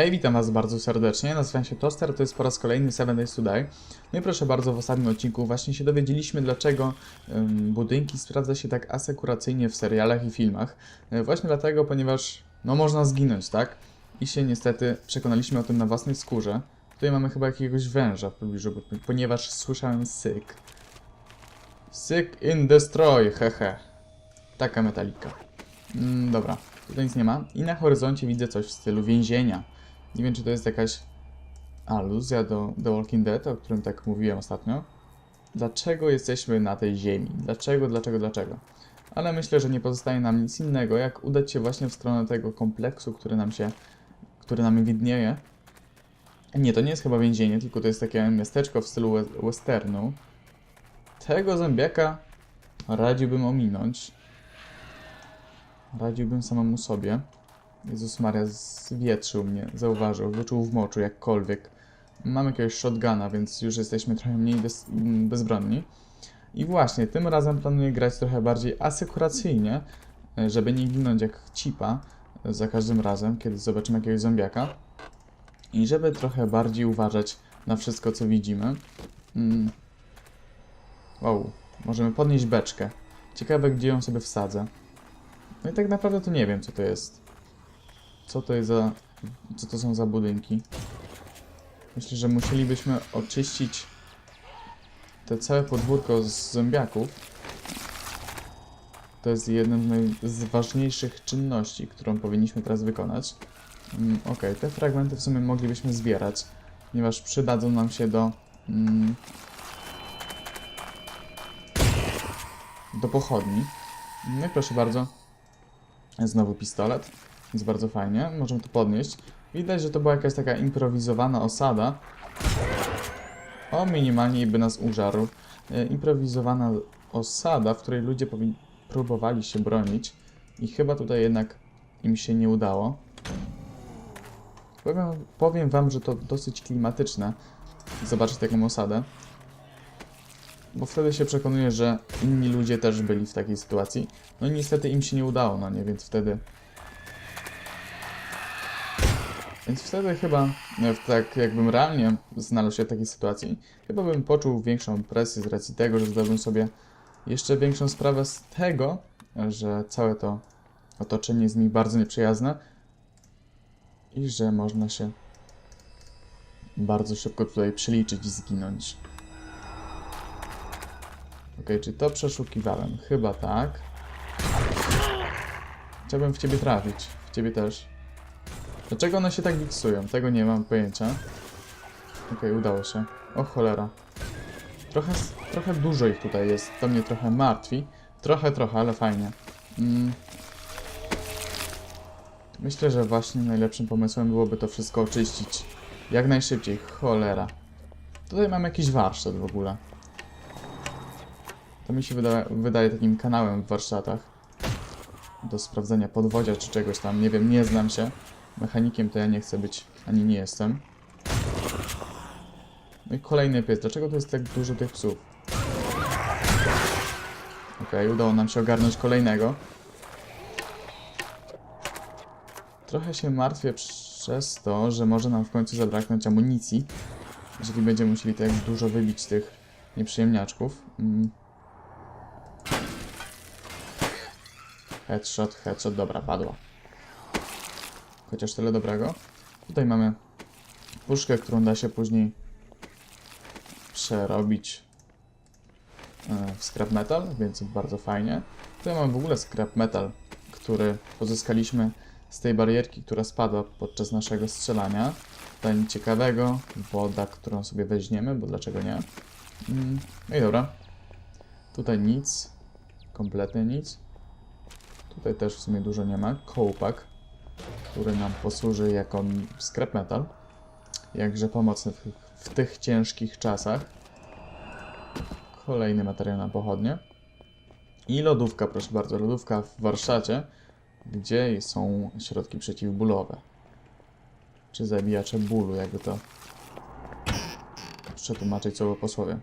Hej, witam was bardzo serdecznie, nazywam się Toster, to jest po raz kolejny Seven Days to Die. No i proszę bardzo, w ostatnim odcinku właśnie się dowiedzieliśmy, dlaczego ym, budynki sprawdza się tak asekuracyjnie w serialach i filmach. Y, właśnie dlatego, ponieważ no można zginąć, tak? I się niestety przekonaliśmy o tym na własnej skórze. Tutaj mamy chyba jakiegoś węża w pobliżu, ponieważ słyszałem syk. Syk in destroy, hehe. Taka metalika. Mm, dobra, tutaj nic nie ma. I na horyzoncie widzę coś w stylu więzienia. Nie wiem, czy to jest jakaś aluzja do The Walking Dead, o którym tak mówiłem ostatnio. Dlaczego jesteśmy na tej ziemi? Dlaczego, dlaczego, dlaczego? Ale myślę, że nie pozostaje nam nic innego, jak udać się właśnie w stronę tego kompleksu, który nam się, który nam widnieje. Nie, to nie jest chyba więzienie, tylko to jest takie miasteczko w stylu we- westernu. Tego zombiaka radziłbym ominąć. Radziłbym samemu sobie. Jezus Maria, zwietrzył mnie, zauważył, wyczuł w moczu jakkolwiek. Mam jakiegoś shotguna, więc już jesteśmy trochę mniej bez, m, bezbronni. I właśnie, tym razem planuję grać trochę bardziej asekuracyjnie, e, żeby nie ginąć jak cipa e, za każdym razem, kiedy zobaczymy jakiegoś zombiaka. I żeby trochę bardziej uważać na wszystko, co widzimy. Mm. Wow, możemy podnieść beczkę. Ciekawe, gdzie ją sobie wsadzę. No i tak naprawdę to nie wiem, co to jest. Co to jest za... Co to są za budynki? Myślę, że musielibyśmy oczyścić te całe podwórko z zombiaków. To jest jedną z, ważniejszych czynności, którą powinniśmy teraz wykonać. Mm, Okej, te fragmenty w sumie moglibyśmy zbierać, ponieważ przydadzą nam się do... Mm, do pochodni. No i proszę bardzo, Znowu pistolet, więc bardzo fajnie. Możemy to podnieść. Widać, że to była jakaś taka improwizowana osada. O, minimalnie by nas użarł. E, improwizowana osada, w której ludzie próbowali się bronić. I chyba tutaj jednak im się nie udało. Powiem, powiem wam, że to dosyć klimatyczne zobaczyć taką osadę. Bo wtedy się przekonuję, że inni ludzie też byli w takiej sytuacji. No i niestety im się nie udało, no nie, więc wtedy... Więc wtedy chyba, no, tak jakbym realnie znalazł się w takiej sytuacji, chyba bym poczuł większą presję z racji tego, że zdałbym sobie jeszcze większą sprawę z tego, że całe to otoczenie jest mi bardzo nieprzyjazne i że można się bardzo szybko tutaj przeliczyć i zginąć. Okej, czy to przeszukiwałem? Chyba tak. Chciałbym w ciebie trafić. W ciebie też. Dlaczego one się tak miksują? Tego nie mam pojęcia. Okej, udało się. O cholera. Trochę, trochę dużo ich tutaj jest. To mnie trochę martwi. Trochę, trochę, ale fajnie. Mm. Myślę, że właśnie najlepszym pomysłem byłoby to wszystko oczyścić. Jak najszybciej. Cholera. Tutaj mam jakiś warsztat w ogóle. To mi się wyda wydaje takim kanałem w warsztatach. Do sprawdzenia podwozia czy czegoś tam. Nie wiem, nie znam się. Mechanikiem to ja nie chcę być, ani nie jestem. No i kolejny pies. Dlaczego tu jest tak dużo tych psów? Okej, udało nam się ogarnąć kolejnego. Trochę się martwię przez to, że może nam w końcu zabraknąć amunicji. Jeżeli będziemy musieli tak dużo wybić tych nieprzyjemniaczków. Mm. Headshot, headshot, dobra, padła. Chociaż tyle dobrego. Tutaj mamy puszkę, którą da się później przerobić e, w scrap metal, więc bardzo fajnie. Tutaj mamy w ogóle scrap metal, który pozyskaliśmy z tej barierki, która spadła podczas naszego strzelania. Tutaj nic ciekawego, woda, którą sobie weźmiemy, bo dlaczego nie? Mm, No i dobra. Tutaj nic, kompletnie nic. Tutaj też w sumie dużo nie ma. Kołpak, który nam posłuży jako scrap metal. Jakże pomocny w, w tych ciężkich czasach. Kolejny materiał na pochodnie. I lodówka, proszę bardzo. Lodówka w warsztacie, gdzie są środki przeciwbólowe. Czy zabijacze bólu, jakby to przetłumaczyć słowo posłowie.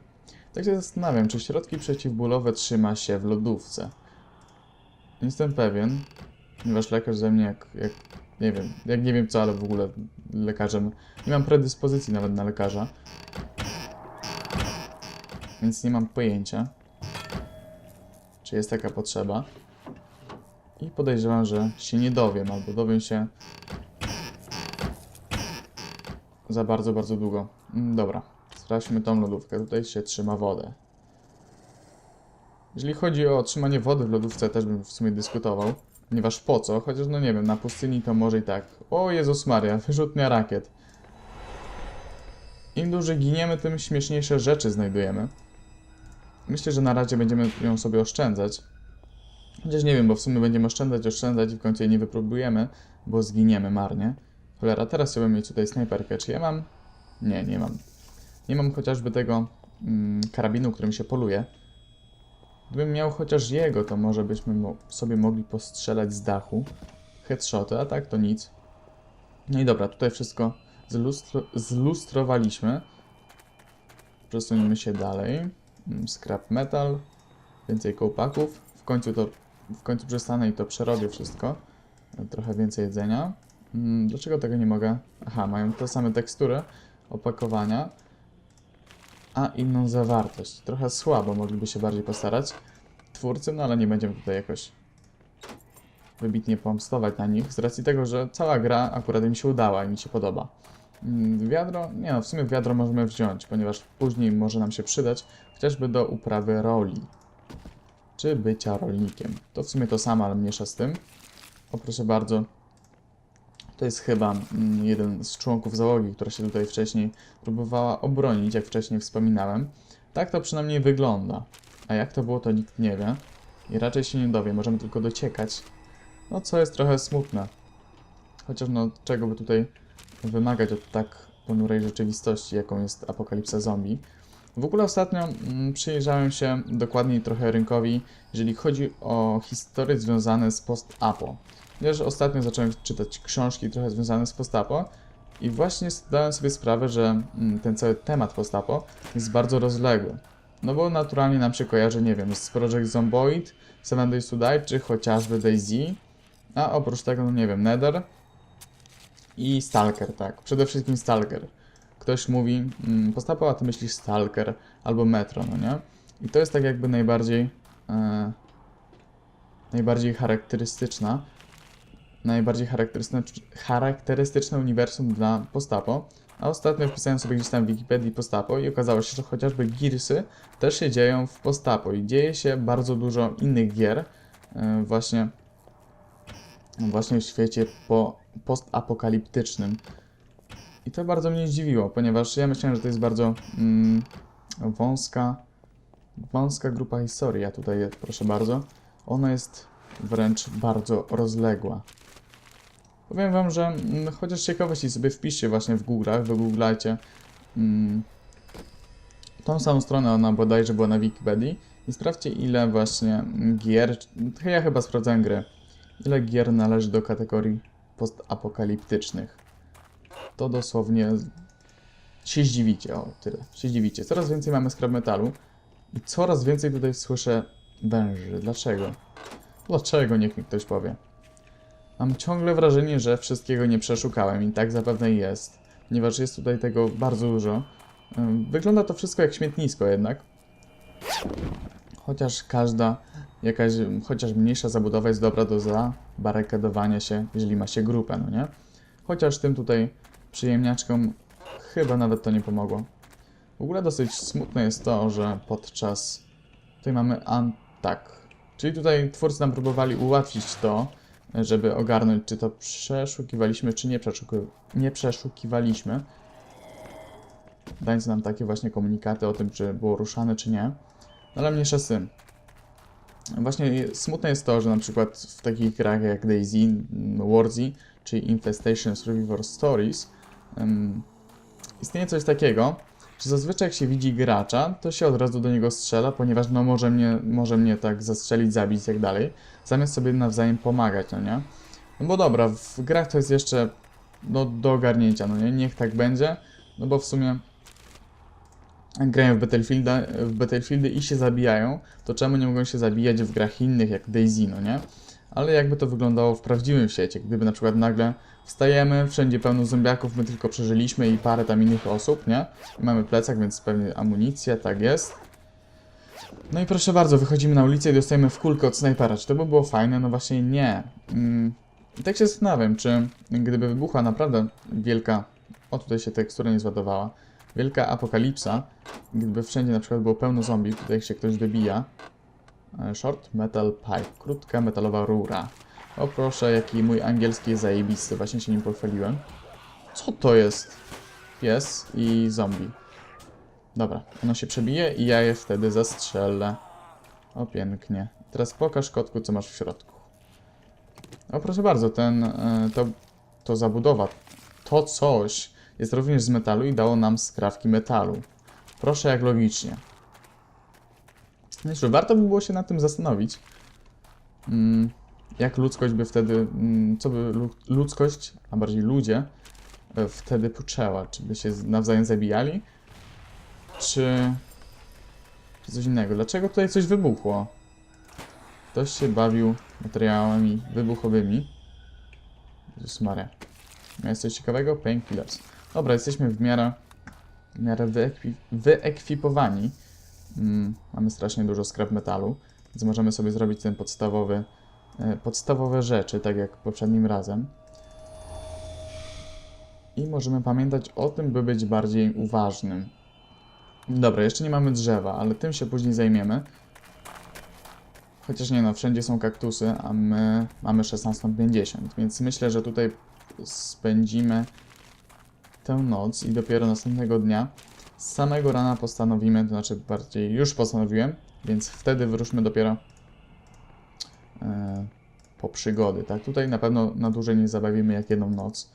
Tak się zastanawiam, czy środki przeciwbólowe trzyma się w lodówce. Nie Jestem pewien, ponieważ lekarz ze mnie jak, jak nie wiem, jak nie wiem co, ale w ogóle lekarzem. Nie mam predyspozycji nawet na lekarza. Więc nie mam pojęcia, czy jest taka potrzeba. I podejrzewam, że się nie dowiem, albo dowiem się za bardzo, bardzo długo. Mm, Dobra, sprawdźmy tą lodówkę. Tutaj się trzyma wodę. Jeżeli chodzi o trzymanie wody w lodówce, też bym w sumie dyskutował. Ponieważ po co? Chociaż no nie wiem, na pustyni to może i tak. O Jezus Maria, wyrzutnia rakiet. Im dłużej giniemy, tym śmieszniejsze rzeczy znajdujemy. Myślę, że na razie będziemy ją sobie oszczędzać. Chociaż nie wiem, bo w sumie będziemy oszczędzać, oszczędzać i w końcu jej nie wypróbujemy, bo zginiemy marnie. Cholera, teraz chciałbym mieć tutaj snajperkę. Czy ja mam? Nie, nie mam. Nie mam chociażby tego mm, karabinu, którym się poluje. Gdybym miał chociaż jego, to może byśmy mo sobie mogli postrzelać z dachu. Headshoty, a tak to nic. No i dobra, tutaj wszystko zlustro zlustrowaliśmy. Przesunijmy się dalej. Mm, Scrap metal. Więcej kołpaków. W końcu to w końcu przestanę i to przerobię wszystko. Trochę więcej jedzenia. Mm, Dlaczego tego nie mogę? Aha, mają te same tekstury opakowania, a inną zawartość. Trochę słabo, mogliby się bardziej postarać twórcy, no ale nie będziemy tutaj jakoś wybitnie pomstować na nich, z racji tego, że cała gra akurat im się udała i mi się podoba. Mm, Wiadro, nie no, w sumie wiadro możemy wziąć, ponieważ później może nam się przydać, chociażby do uprawy roli, czy bycia rolnikiem. To w sumie to samo, ale mniejsza z tym. O proszę bardzo, to jest chyba mm, jeden z członków załogi, która się tutaj wcześniej próbowała obronić, jak wcześniej wspominałem. Tak to przynajmniej wygląda. A jak to było, to nikt nie wie. I raczej się nie dowie, możemy tylko dociekać. No, co jest trochę smutne. Chociaż no, czego by tutaj wymagać od tak ponurej rzeczywistości, jaką jest apokalipsa zombie. W ogóle ostatnio mm, przyjrzałem się dokładniej trochę rynkowi, jeżeli chodzi o historie związane z post-apo. Ponieważ ostatnio zacząłem czytać książki trochę związane z post-apo i właśnie zdałem sobie sprawę, że mm, ten cały temat post-apo jest bardzo rozległy. No bo naturalnie nam się kojarzy, nie wiem, z Project Zomboid, Seven Days to czy chociażby DayZ, a oprócz tego, no nie wiem, Nether i Stalker, tak. Przede wszystkim Stalker. Ktoś mówi, mm, postapo, a ty myślisz Stalker albo Metro, no nie? I to jest tak jakby najbardziej e, najbardziej charakterystyczna najbardziej charakterystyczne, charakterystyczne uniwersum dla Postapo. A ostatnio wpisałem sobie gdzieś tam w Wikipedii Postapo i okazało się, że chociażby Gearsy też się dzieją w Postapo i dzieje się bardzo dużo innych gier e, właśnie, właśnie w świecie po, postapokaliptycznym. I to bardzo mnie zdziwiło, ponieważ ja myślałem, że to jest bardzo mm, wąska, wąska grupa historii, a tutaj proszę bardzo, ona jest wręcz bardzo rozległa. Powiem wam, że mm, chociaż ciekawości sobie wpiszcie właśnie w Google'ach, wygooglajcie mm, tą samą stronę, ona bodajże była na Wikipedii i sprawdźcie ile właśnie gier, ja chyba sprawdzałem gry, ile gier należy do kategorii postapokaliptycznych. To dosłownie się zdziwicie, o tyle, się zdziwicie. Coraz więcej mamy scrap metalu i coraz więcej tutaj słyszę węży. Dlaczego? Dlaczego, niech mi ktoś powie. Mam ciągle wrażenie, że wszystkiego nie przeszukałem i tak zapewne jest, ponieważ jest tutaj tego bardzo dużo. Wygląda to wszystko jak śmietnisko jednak. Chociaż każda jakaś, chociaż mniejsza zabudowa jest dobra do zabarykadowania się, jeżeli ma się grupę, no nie? Chociaż tym tutaj przyjemniaczkom chyba nawet to nie pomogło. W ogóle dosyć smutne jest to, że podczas... Tutaj mamy antak. Czyli tutaj twórcy nam próbowali ułatwić to, żeby ogarnąć, czy to przeszukiwaliśmy, czy nie, przeszuki nie przeszukiwaliśmy. Dając nam takie właśnie komunikaty o tym, czy było ruszane, czy nie. No ale mniejsza z tym. Właśnie smutne jest to, że na przykład w takich grach jak DayZ, Warzy, czy Infestation Survivor Stories um, istnieje coś takiego, że zazwyczaj jak się widzi gracza, to się od razu do niego strzela, ponieważ no może mnie, może mnie tak zastrzelić, zabić i tak dalej, zamiast sobie nawzajem pomagać, no nie? No bo dobra, w grach to jest jeszcze no, do ogarnięcia, no nie? Niech tak będzie, no bo w sumie grają w Battlefielda, w Battlefieldy i się zabijają, to czemu nie mogą się zabijać w grach innych jak DayZ, no nie? ale jakby to wyglądało w prawdziwym świecie, gdyby na przykład nagle wstajemy, wszędzie pełno zombiaków, my tylko przeżyliśmy i parę tam innych osób, nie? Mamy plecak, więc pewnie amunicja, tak jest. No i proszę bardzo, wychodzimy na ulicę i dostajemy w kulkę od snajpera. Czy to by było fajne? No właśnie nie. Mm, I tak się zastanawiam, czy gdyby wybuchła naprawdę wielka... O, tutaj się tekstura nie zładowała. Wielka apokalipsa, gdyby wszędzie na przykład było pełno zombie, tutaj się ktoś dobija. E, Short metal pipe, krótka metalowa rura. O proszę, jaki mój angielski jest zajebisty, właśnie się nim pochwaliłem. Co to jest? Pies i zombie. Dobra, ono się przebije i ja je wtedy zastrzelę. O, pięknie. Teraz pokaż kotku, co masz w środku. O, proszę bardzo, ten, e, to, to zabudowa, to coś jest również z metalu i dało nam skrawki metalu. Proszę, jak logicznie. Cóż, warto by było się nad tym zastanowić. Mm, jak ludzkość by wtedy, mm, co by lu- ludzkość, a bardziej ludzie, e, wtedy poczęła? Czy by się nawzajem zabijali? Czy, coś innego? Dlaczego tutaj coś wybuchło? Ktoś się bawił materiałami wybuchowymi. Jezus Maria. Jest coś ciekawego? Painkillers. Dobra, jesteśmy w miarę, w miarę wyekwi wyekwipowani. Mm, mamy strasznie dużo scrap metalu, więc możemy sobie zrobić ten podstawowy, podstawowe rzeczy, tak jak poprzednim razem. I możemy pamiętać o tym, by być bardziej uważnym. Dobra, jeszcze nie mamy drzewa, ale tym się później zajmiemy. Chociaż nie no, wszędzie są kaktusy, a my mamy 16.50, więc myślę, że tutaj spędzimy tę noc i dopiero następnego dnia z samego rana postanowimy, to znaczy bardziej już postanowiłem, więc wtedy wyruszmy dopiero e, po przygody, tak? Tutaj na pewno na dłużej nie zabawimy jak jedną noc,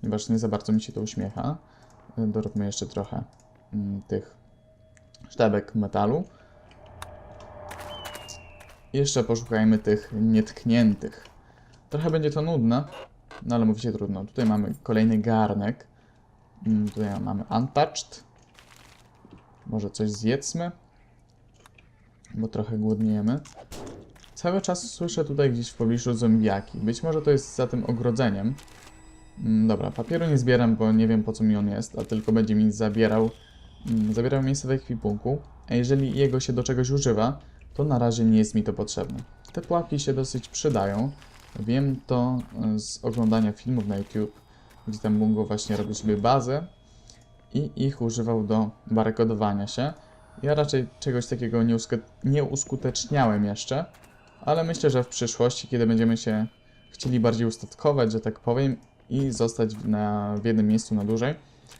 ponieważ nie za bardzo mi się to uśmiecha. E, Doróbmy jeszcze trochę mm, tych sztabek metalu. Jeszcze poszukajmy tych nietkniętych. Trochę będzie to nudne, no ale mówicie trudno. Tutaj mamy kolejny garnek. Mm, Tutaj mamy untouched. Może coś zjedzmy? Bo trochę głodniejemy. Cały czas słyszę tutaj gdzieś w pobliżu zombiaki. Być może to jest za tym ogrodzeniem. Mm, Dobra, papieru nie zbieram, bo nie wiem po co mi on jest, a tylko będzie mi zabierał, mm, zabierał miejsce w ekwipunku. A jeżeli jego się do czegoś używa, to na razie nie jest mi to potrzebne. Te pułapki się dosyć przydają. Wiem to e, z oglądania filmów na YouTube, gdzie tam Bungo właśnie robił sobie bazę i ich używał do barykodowania się. Ja raczej czegoś takiego nie, nie uskuteczniałem jeszcze, ale myślę, że w przyszłości, kiedy będziemy się chcieli bardziej ustatkować, że tak powiem, i zostać na, w jednym miejscu na dłużej,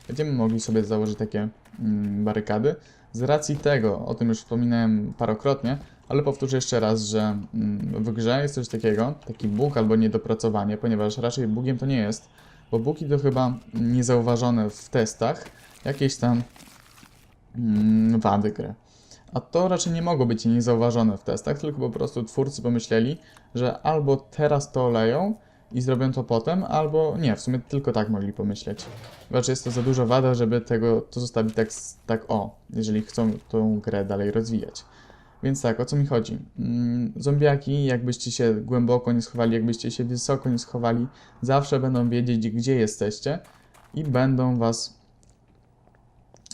będziemy mogli sobie założyć takie mm, barykady. Z racji tego, o tym już wspominałem parokrotnie, ale powtórzę jeszcze raz, że mm, w grze jest coś takiego, taki bóg albo niedopracowanie, ponieważ raczej bugiem to nie jest, bo bugi to chyba niezauważone w testach, jakieś tam mm, wady gry. A to raczej nie mogło być niezauważone w testach, tylko po prostu twórcy pomyśleli, że albo teraz to oleją i zrobią to potem, albo nie, w sumie tylko tak mogli pomyśleć. Chyba, że jest to za dużo wada, żeby tego to zostawić tak, tak o, jeżeli chcą tą grę dalej rozwijać. Więc tak, o co mi chodzi? Mm, zombiaki, jakbyście się głęboko nie schowali, jakbyście się wysoko nie schowali, zawsze będą wiedzieć, gdzie jesteście i będą was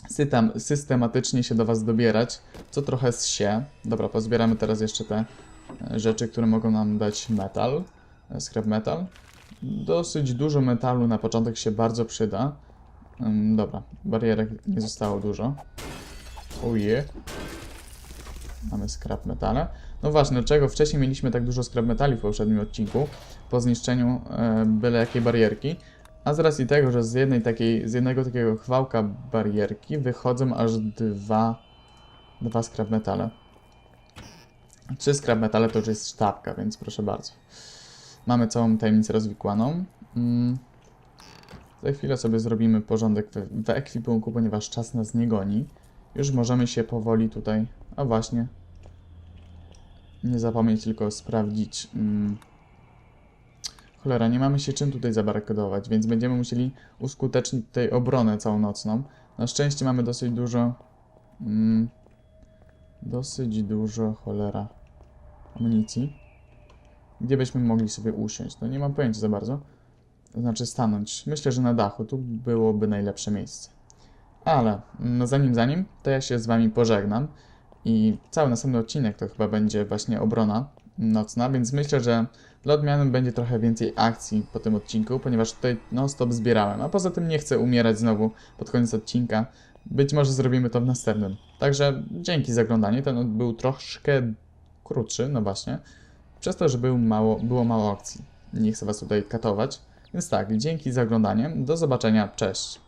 sytam, systematycznie się do was dobierać, co trochę zsie. Dobra, pozbieramy teraz jeszcze te e, rzeczy, które mogą nam dać metal, e, scrap metal. Dosyć dużo metalu na początek się bardzo przyda. Dobra, barierek nie zostało dużo. Oje. Mamy scrap metale. No właśnie, dlaczego wcześniej mieliśmy tak dużo scrap metali w poprzednim odcinku po zniszczeniu e, byle jakiej barierki. A z racji tego, że z jednej takiej, z jednego takiego chwałka barierki wychodzą aż dwa, dwa scrap metale. Trzy scrap metale to już jest sztabka, więc proszę bardzo. Mamy całą tajemnicę rozwikłaną. Mm. Za chwilę sobie zrobimy porządek w, w ekwipunku, ponieważ czas nas nie goni. Już możemy się powoli tutaj, a właśnie, nie zapomnieć tylko sprawdzić. Mm. Cholera, nie mamy się czym tutaj zabarykadować, więc będziemy musieli uskutecznić tutaj obronę całonocną. Na szczęście mamy dosyć dużo. Mm, dosyć dużo, cholera, amunicji. gdzie byśmy mogli sobie usiąść. No nie mam pojęcia za bardzo. Znaczy stanąć. Myślę, że na dachu tu byłoby najlepsze miejsce. Ale no zanim zanim, to ja się z wami pożegnam i cały następny odcinek to chyba będzie właśnie obrona nocna, więc myślę, że dla odmiany będzie trochę więcej akcji po tym odcinku, ponieważ tutaj non-stop zbierałem, a poza tym nie chcę umierać znowu pod koniec odcinka. Być może zrobimy to w następnym. Także dzięki za oglądanie. Ten był troszkę krótszy, no właśnie, przez to, że był mało, było mało akcji. Nie chcę was tutaj katować. Więc tak, dzięki za oglądanie. Do zobaczenia. Cześć.